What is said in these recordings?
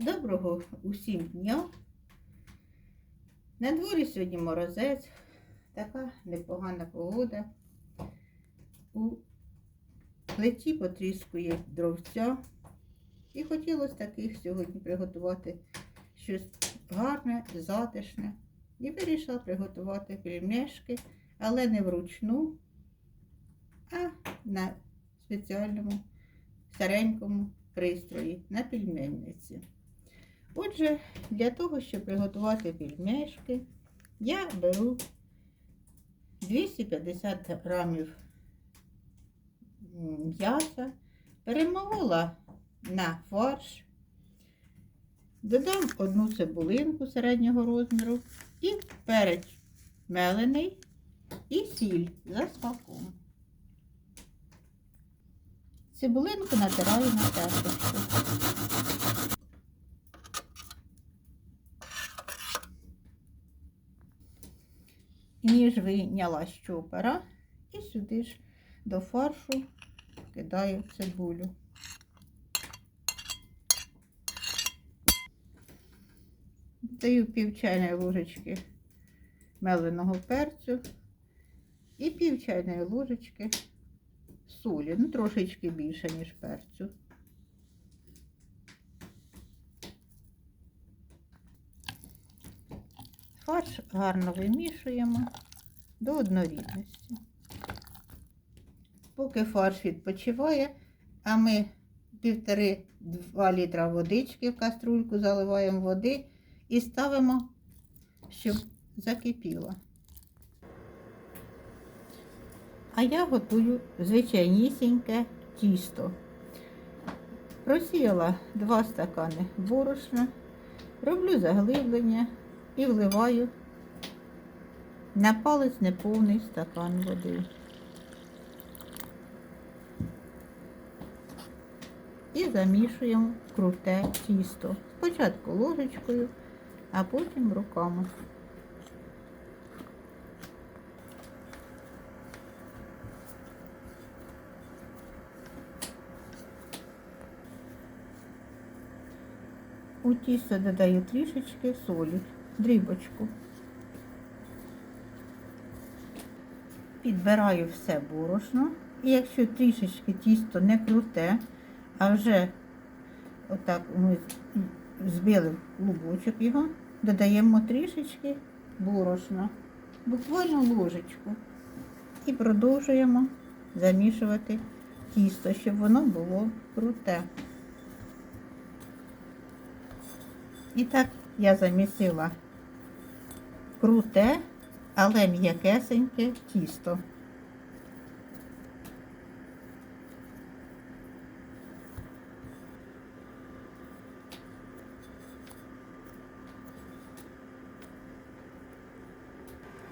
Доброго усім дня. На дворі сьогодні морозець, така непогана погода. У плиті потріскує дровця. І хотілося таких сьогодні приготувати щось гарне, затишне. І вирішила приготувати пельмешки, але не вручну, а на спеціальному старенькому пристрої на пельменниці. Отже, для того, щоб приготувати пельмешки, я беру 250 грамів м'яса, перемолола на фарш, додам одну цибулинку середнього розміру і перець мелений і сіль за смаком. Цибулинку натираю на терточку. Ніж вийняла з чопера і сюди ж до фаршу кидаю цибулю. Даю пів чайної ложечки меленого перцю і пів чайної ложечки солі, ну трошечки більше, ніж перцю. Фарш гарно вимішуємо до однорідності. Поки фарш відпочиває, а ми півтори-два літра водички в каструльку заливаємо води і ставимо, щоб закипіло. А я готую звичайнісіньке тісто. Просіяла 2 стакани борошна, роблю заглиблення і вливаю на палець неповний стакан води. І замішуємо круте тісто. Спочатку ложечкою, а потім руками. У тісто додаю трішечки солі, дрібочку. Підбираю все борошно. І якщо трішечки тісто не круте, а вже отак ми збили клубочок його, додаємо трішечки борошна, буквально ложечку. І продовжуємо замішувати тісто, щоб воно було круте. І так я замісила круте, але м'якесеньке тісто.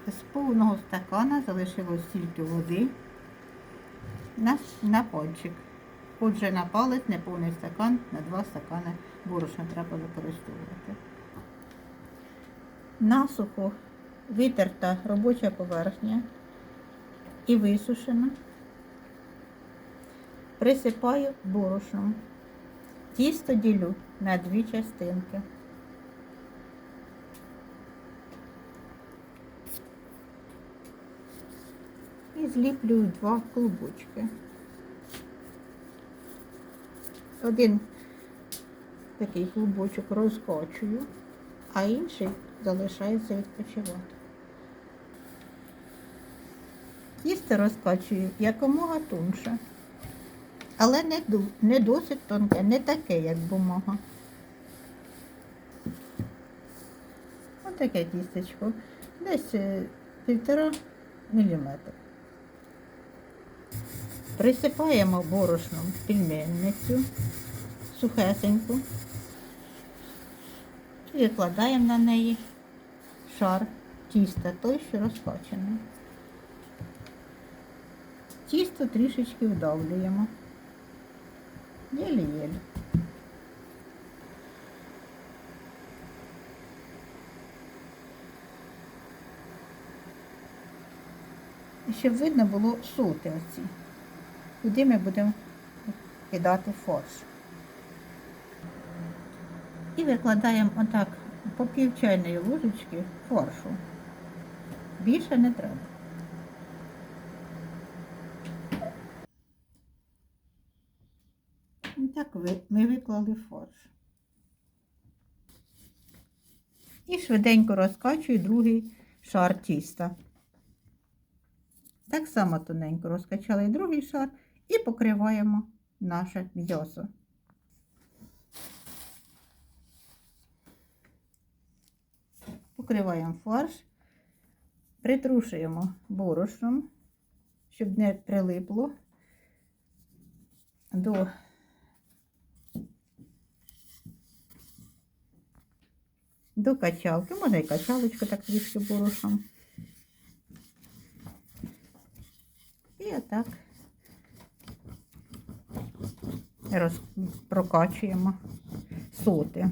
З повного стакана залишилось стільки води на, на пальчик. Отже, на палець неповний стакан, на два стакани борошна треба використовувати. Насухо витерта робоча поверхня і висушена. Присипаю борошном. Тісто ділю на дві частинки. І зліплюю два клубочки. Один такий клубочок розкочую, а інший залишається відпочивати. Тісто розкачую якомога тонше, але не, не досить тонке, не таке, як бумага. Ось таке тістечко, десь е, півтора міліметра. Присипаємо борошном пельменницю сухесеньку і викладаємо на неї шар тіста, той, що розкачаний. Тісто трішечки вдавлюємо. Єлі-єлі. Щоб видно було соти оці, куди ми будемо кидати фарш. І викладаємо отак по пів чайної ложечки фаршу. Більше не треба. І так ви- ми виклали фарш. І швиденько розкачую другий шар тіста. Так само тоненько розкачали другий шар і покриваємо наше м'ясо. Покриваємо фарш, притрушуємо борошном, щоб не прилипло до до качалки, можна і качалочку так трішки борошном. І отак роз, прокачуємо соти.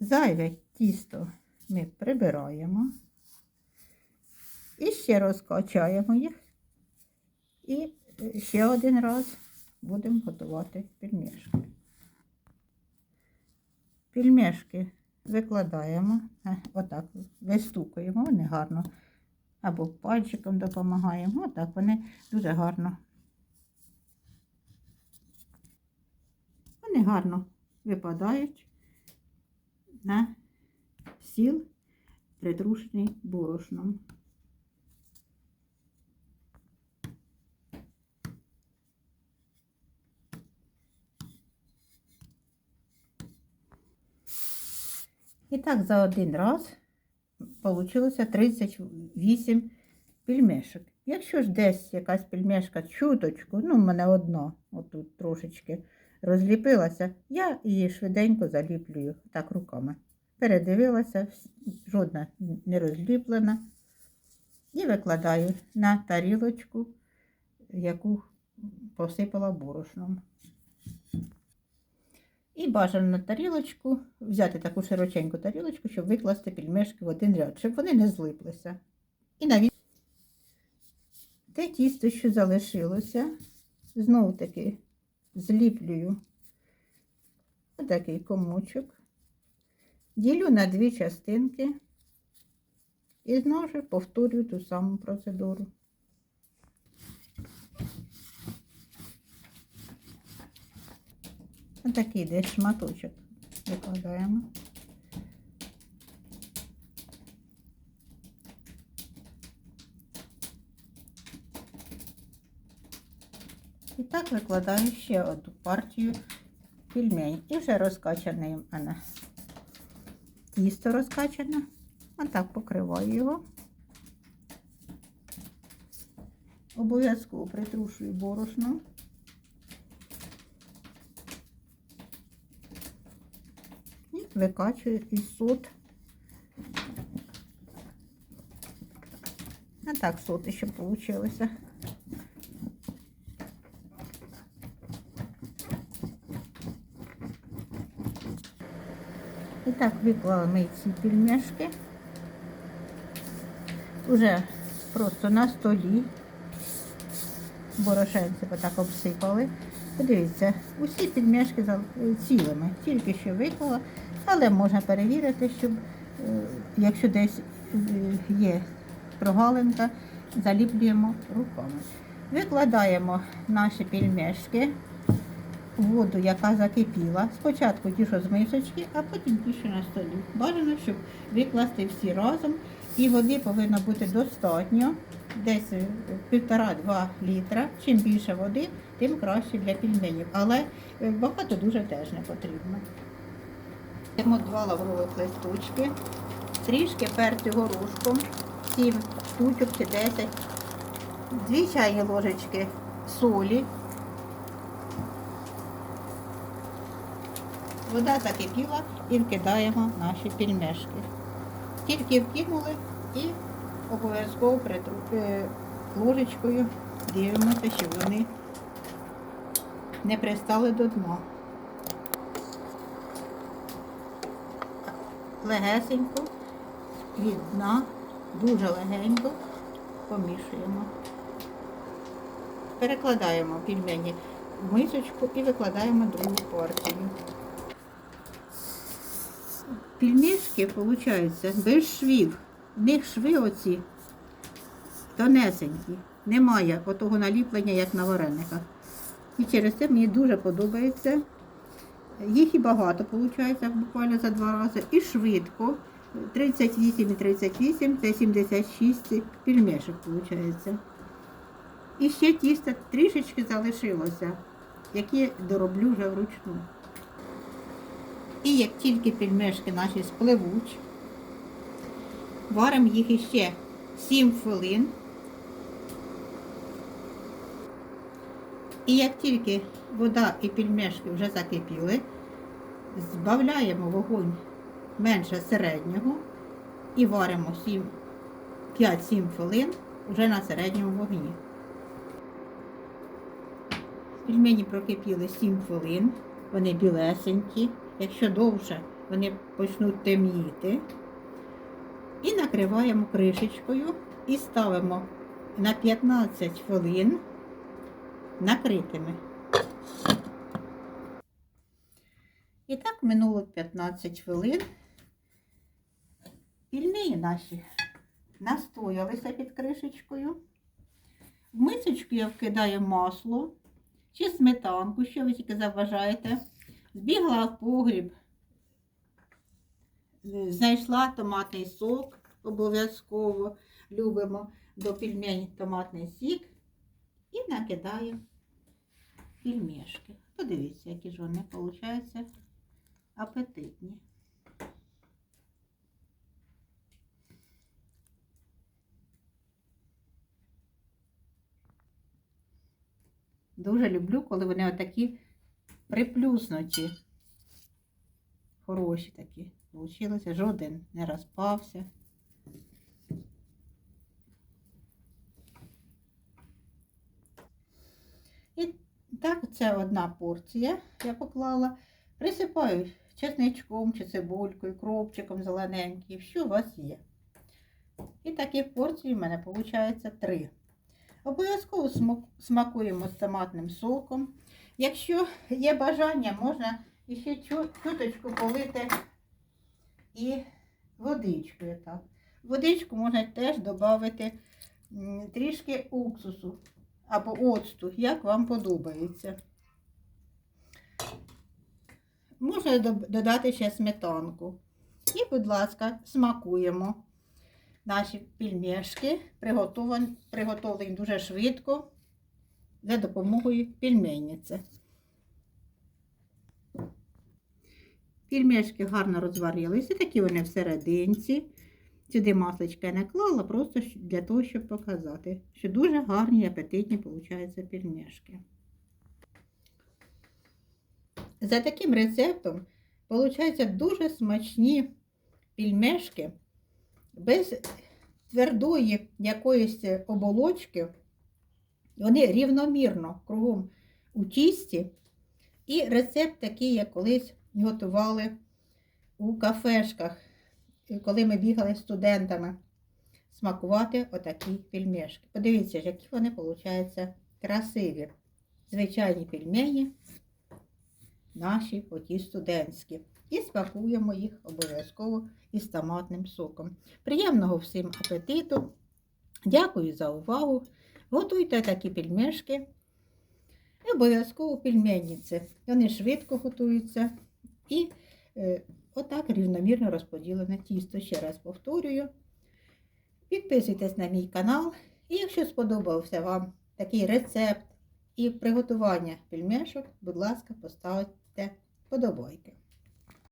Зайве тісто ми прибираємо і ще розкачаємо їх. І ще один раз будемо готувати пельмешки. Пельмешки викладаємо, е, отак вистукуємо, вони гарно, або пальчиком допомагаємо, отак вони дуже гарно. Вони гарно випадають на стіл, притрушений борошном. І так за один раз вийшло 38 пельмешок. Якщо ж десь якась пельмешка чуточку, ну, в мене одна, отут трошечки розліпилася, я її швиденько заліплюю так руками. Передивилася, жодна не розліплена. І викладаю на тарілочку, яку посипала борошном. І бажано на тарілочку взяти таку широченьку тарілочку, щоб викласти пельмешки в один ряд, щоб вони не злиплися. І навіть те тісто, що залишилося, знову таки зліплюю отакий комочок, ділю на дві частинки і знову ж повторюю ту саму процедуру. Отакий десь шматочок викладаємо. І так викладаю ще одну партію пельмень. І вже розкачаний в мене тісто розкачане. Отак покриваю його. Обов'язково притрушую борошном. І викачую із сот. А так соти ще получилося. І так виклали ми ці пельмешки. Уже просто на столі. Борошенці так обсипали. Подивіться, усі пельмешки цілими, тільки що виклала, але можна перевірити, щоб е, якщо десь е, є прогалинка, заліплюємо руками. Викладаємо наші пельмешки в воду, яка закипіла. Спочатку ті, з мисочки, а потім ті, на столі. Бажано, щоб викласти всі разом. І води повинно бути достатньо, десь е, півтора-два літра. Чим більше води, тим краще для пельменів. Але е, багато дуже теж не потрібно. Даємо два лаврових листочки, трішки перцю горошком, 7 штучок чи 10, дві чайні ложечки солі. Вода закипіла і вкидаємо наші пельмешки. Тільки вкинули і обов'язково е, ложечкою дивимося, щоб вони не пристали до дна. Легесенько від дна, дуже легенько помішуємо. Перекладаємо пельмені в мисочку і викладаємо другу порцію. Пельмешки, виходить, без швів. В них шви оці тонесенькі. Немає отого наліплення, як на варениках. І через це мені дуже подобається. Їх і багато виходить, буквально за два рази. І швидко. 38 і 38 це 76 пельмешок виходить. І ще тісто трішечки залишилося, які дороблю вже вручну. І як тільки пельмешки наші спливуть, варимо їх іще 7 хвилин. І як тільки вода і пельмешки вже закипіли, збавляємо вогонь менше середнього і варимо 5-7 хвилин вже на середньому вогні. Пельмені прокипіли 7 хвилин, вони білесенькі. Якщо довше, вони почнуть темніти. І накриваємо кришечкою і ставимо на 15 хвилин накритими. І так минуло 15 хвилин. Пільмені наші настоялися під кришечкою. В мисочку я вкидаю масло чи сметанку, що ви тільки заважаєте. Збігла в погріб, знайшла томатний сок, обов'язково любимо до пельмень томатний сік і накидаю пельмешки. Подивіться, які ж вони виходять апетитні. Дуже люблю, коли вони отакі приплюснуті. Хороші такі. Получилося. Жоден не розпався. І так, це одна порція я поклала. Присипаю чесничком чи цибулькою, кропчиком зелененьким, що у вас є. І таких порцій в мене виходить три. Обов'язково смакуємо з томатним соком. Якщо є бажання, можна ще чуточку полити і водичкою. Водичку можна теж додати трішки уксусу або оцту, як вам подобається. Можна додати ще сметанку. І, будь ласка, смакуємо наші пельмешки, приготовлені дуже швидко за допомогою пельменниці. Пельмешки гарно розварилися, такі вони всерединці. Сюди масличка я наклала, просто для того, щоб показати, що дуже гарні і апетитні виходять пельмешки. За таким рецептом виходять дуже смачні пельмешки без твердої якоїсь оболочки. Вони рівномірно кругом у тісті. І рецепт такий, як колись готували у кафешках, коли ми бігали з студентами смакувати отакі пельмешки. Подивіться, які вони, виходять, красиві. Звичайні пельмені, наші оті студентські. І смакуємо їх обов'язково із томатним соком. Приємного всім апетиту! Дякую за увагу! Готуйте такі пельмешки. І обов'язково пельменниці. Вони швидко готуються і е, отак рівномірно розподілене тісто. Ще раз повторюю. Підписуйтесь на мій канал. І якщо сподобався вам такий рецепт і приготування пельмешок, будь ласка, поставте подобайки.